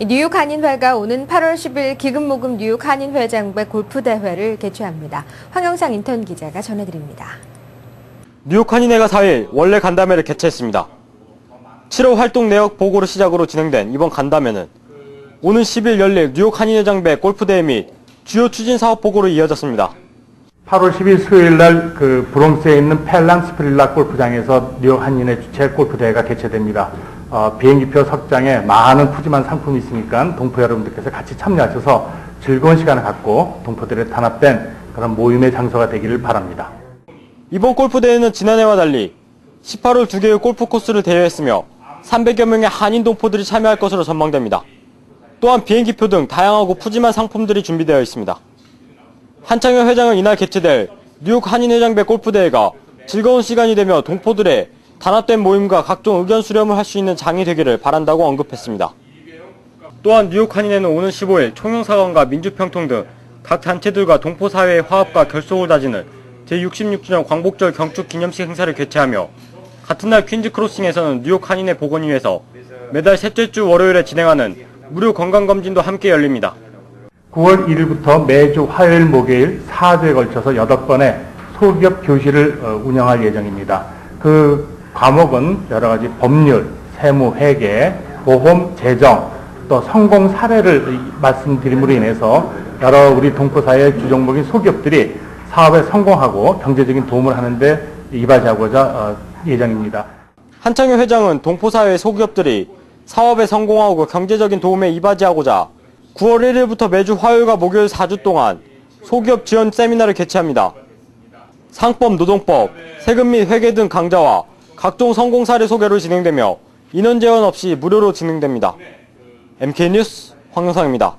이 뉴욕 한인회가 오는 8월 10일 기금모금 뉴욕 한인회 장배 골프대회를 개최합니다. 황영상 인턴 기자가 전해드립니다. 뉴욕 한인회가 4일 원래 간담회를 개최했습니다. 7월 활동 내역 보고를 시작으로 진행된 이번 간담회는 오는 10일 열릴 뉴욕 한인회 장배 골프대회 및 주요 추진 사업 보고로 이어졌습니다. 8월 10일 수요일 날 그 브롱스에 있는 펠란 스프릴라 골프장에서 뉴욕 한인회 주최 골프대회가 개최됩니다. 어, 비행기표 석장에 많은 푸짐한 상품이 있으니까 동포 여러분들께서 같이 참여하셔서 즐거운 시간을 갖고 동포들의 단합된 그런 모임의 장소가 되기를 바랍니다. 이번 골프대회는 지난해와 달리 18홀 2개의 골프 코스를 대여했으며 300여 명의 한인 동포들이 참여할 것으로 전망됩니다. 또한 비행기표 등 다양하고 푸짐한 상품들이 준비되어 있습니다. 한창현 회장은 이날 개최될 뉴욕 한인회장배 골프대회가 즐거운 시간이 되며 동포들의 단합된 모임과 각종 의견 수렴을 할 수 있는 장이 되기를 바란다고 언급했습니다. 또한 뉴욕 한인회는 오는 15일 총영사관과 민주평통 등 각 단체들과 동포사회의 화합과 결속을 다지는 제66주년 광복절 경축 기념식 행사를 개최하며 같은 날 퀸즈 크로싱에서는 뉴욕 한인회 보건위에서 매달 셋째 주 월요일에 진행하는 무료 건강검진도 함께 열립니다. 9월 1일부터 매주 화요일, 목요일 4주에 걸쳐서 8번의 소기업 교실을 어, 운영할 예정입니다. 그 과목은 여러 가지 법률, 세무, 회계, 보험, 재정, 또 성공 사례를 말씀드림으로 인해서 여러 우리 동포사회의 주종목인 소기업들이 사업에 성공하고 경제적인 도움을 하는데 이바지하고자 어, 예정입니다. 한창현 회장은 동포사회 소기업들이 사업에 성공하고 경제적인 도움에 이바지하고자 9월 1일부터 매주 화요일과 목요일 4주 동안 소기업 지원 세미나를 개최합니다. 상법, 노동법, 세금 및 회계 등 강좌와 각종 성공 사례 소개로 진행되며 인원 제한 없이 무료로 진행됩니다. MK 뉴스 황영상입니다.